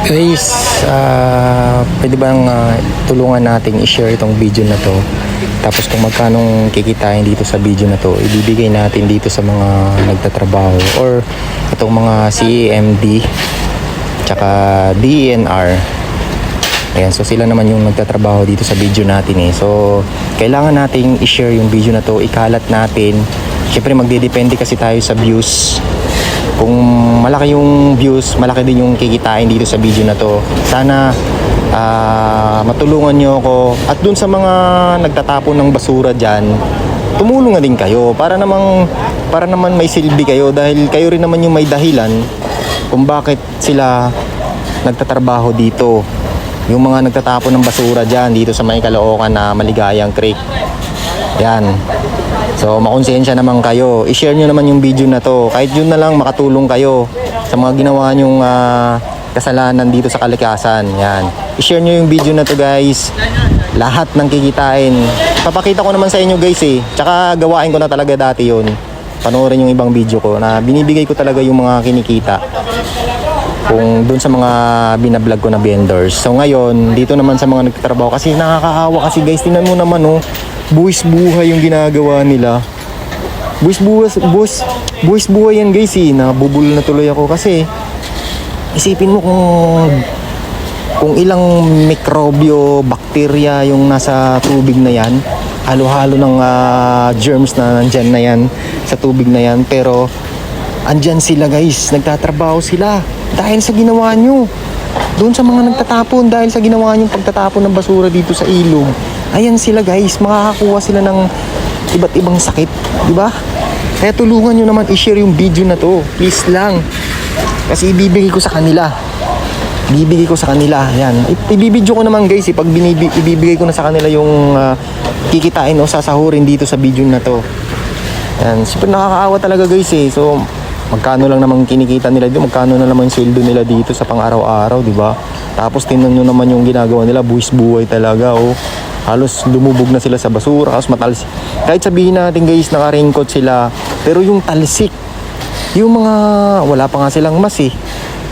Guys, ah pwede bang ah, tulungan nating i-share itong video na to? Tapos kung magkano kikitain dito sa video na to, ibibigay natin dito sa mga nagtatrabaho or itong mga CEMD tsaka DENR. Ayan, so sila naman yung nagtatrabaho dito sa video natin eh. So, kailangan nating i-share yung video na to, ikalat natin. Siyempre magdedepende kasi tayo sa views kung malaki yung views, malaki din yung kikitain dito sa video na to. Sana ah, matulungan nyo ako at dun sa mga nagtatapon ng basura dyan, tumulong na din kayo para namang para naman may silbi kayo dahil kayo rin naman yung may dahilan kung bakit sila nagtatrabaho dito. Yung mga nagtatapon ng basura dyan dito sa may Caloocan na Maligayang Creek. Yan. So, makonsensya naman kayo. I-share nyo naman yung video na to. Kahit yun na lang makatulong kayo sa mga ginawa nyong ah, kasalanan dito sa kalikasan. Yan. I-share nyo yung video na to guys. Lahat ng kikitain. Papakita ko naman sa inyo guys eh. Tsaka gawain ko na talaga dati yun. Panoorin yung ibang video ko na binibigay ko talaga yung mga kinikita kung doon sa mga binablog ko na vendors. So ngayon, dito naman sa mga nagtatrabaho kasi nakakaawa kasi guys, tingnan mo naman oh, buwis buhay yung ginagawa nila. Buwis buwis, buwis, buwis buhay yan guys eh, nabubul na tuloy ako kasi isipin mo kung kung ilang mikrobyo, bakterya yung nasa tubig na yan, halo-halo ng ah, germs na nandyan na yan sa tubig na yan, pero andyan sila guys, nagtatrabaho sila dahil sa ginawa nyo. Doon sa mga nagtatapon dahil sa ginawa nyo pagtatapon ng basura dito sa ilog. Ayan sila guys, makakakuha sila ng iba't ibang sakit, di ba? Kaya tulungan nyo naman i-share yung video na to. Please lang. Kasi ibibigay ko sa kanila. Ibibigay ko sa kanila. Yan. Ibibidyo ko naman guys, eh, pag binibi- ibibigay ko na sa kanila yung ah, kikitain o sasahurin dito sa video na to. Yan, super nakakaawa talaga guys eh. So, magkano lang naman kinikita nila dito, magkano na naman sweldo nila dito sa pang-araw-araw, di ba? Tapos tingnan nyo naman yung ginagawa nila, buwis buhay talaga, oh. Halos lumubog na sila sa basura, halos matalsik. Kahit sabihin natin guys, naka-raincoat sila, pero yung talsik, yung mga, wala pa nga silang mas eh,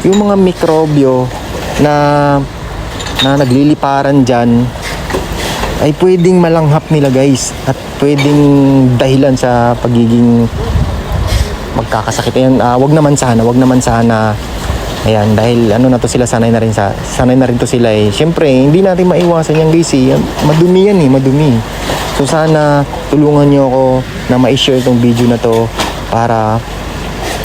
yung mga mikrobyo na, na nagliliparan dyan, ay pwedeng malanghap nila guys at pwedeng dahilan sa pagiging magkakasakit ayan ah, wag naman sana wag naman sana ayan dahil ano na to sila sanay na rin sa sanay na rin to sila eh syempre hindi natin maiwasan guys eh madumi yan eh madumi so sana tulungan nyo ako na ma-share tong video na to para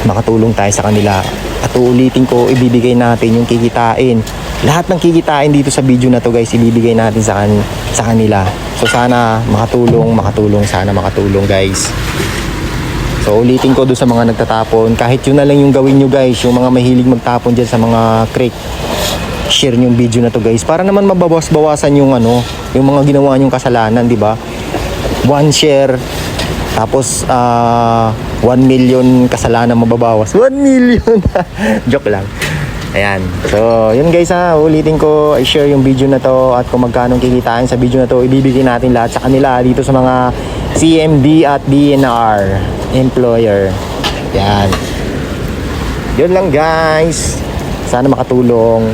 makatulong tayo sa kanila. At uulitin ko, ibibigay natin yung kikitain. Lahat ng kikitain dito sa video na to guys, ibibigay natin sa, kan sa kanila. So sana makatulong, makatulong, sana makatulong guys. So ulitin ko doon sa mga nagtatapon, kahit yun na lang yung gawin nyo guys, yung mga mahilig magtapon dyan sa mga creek, share yung video na to guys, para naman mabawas-bawasan yung ano, yung mga ginawa nyong kasalanan, di ba? One share, tapos ah 1 million kasalanan mababawas. 1 million! Joke lang. Ayan. So, yun guys ha. Ulitin ko, i-share yung video na to at kung magkano kikitain sa video na to, ibibigay natin lahat sa kanila dito sa mga CMB at DNR employer. Yan. Yun lang guys. Sana makatulong.